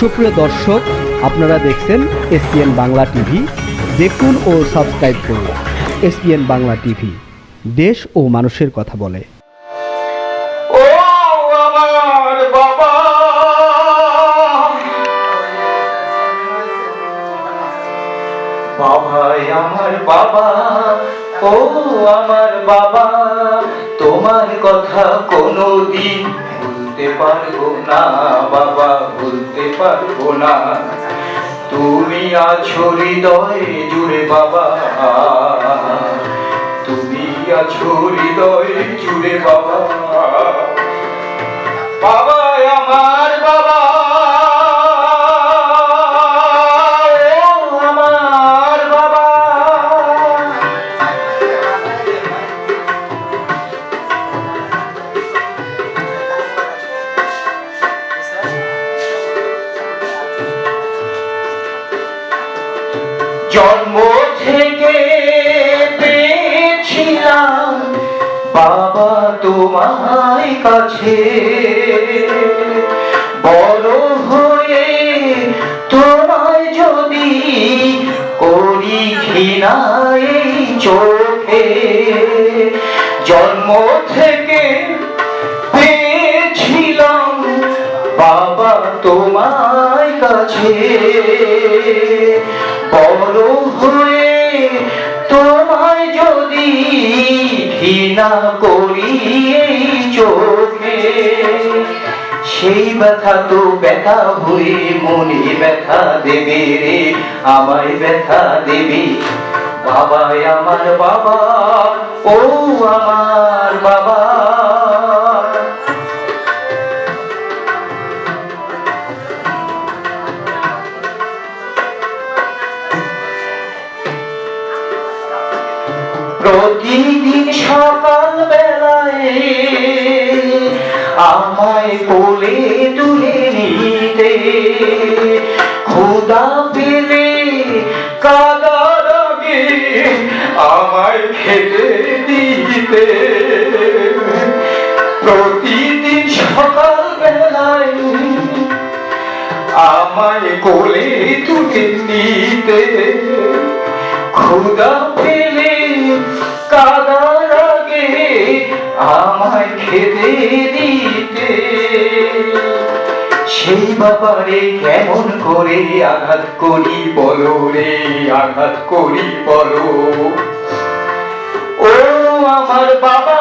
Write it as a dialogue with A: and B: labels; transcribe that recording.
A: সুপ্রিয় দর্শক, আপনারা দেখছেন এসপিএন বাংলা টিভি। দেখুন ও সাবস্ক্রাইব করুন এসপিএন বাংলা টিভি। দেশ ও মানুষের কথা বলে।
B: ও আমার বাবা! তোমার কথা কোনোদিন ভুলতে পারব না, বাবা ভুলতে পারব না। তুমি আছো হৃদয়ে জুড়ে বাবা। তুমি আছো হৃদয়ে জুড়ে বাবা। বাবা আমার বাবা। জন্ম থেকে পেয়েছিলাম। বাবা তোমায় কাছে। বড় হয়ে তোমায় যদি করি ঘৃণায় চোখে, জন্ম থেকে পেয়েছিলাম। বাবা তোমায় কাছে। বড় হয়ে তোমায় যদি ঘৃণা করি এই চোখে, সেই ব্যথা তো ব্যথা হয়ে মনে ব্যথা দেবে রে, আমায় ব্যথা দেবে। বাবাই আমার বাবা, ও আমার প্রতিদিন সকাল বেলায় আমায় কোলে তুলে নিতে ক্ষুদা পেলে কাদার আমায় খেতে দিতে। প্রতিদিন সকাল বেলায় আমায় কোলে তুলে নিতে ক্ষুদা পেলে কাদার আগে আমায় খেতে দিতে। সেই ব্যাপারে কেমন করে আঘাত করি বলো রে, আঘাত করি বলো। ও আমার বাবা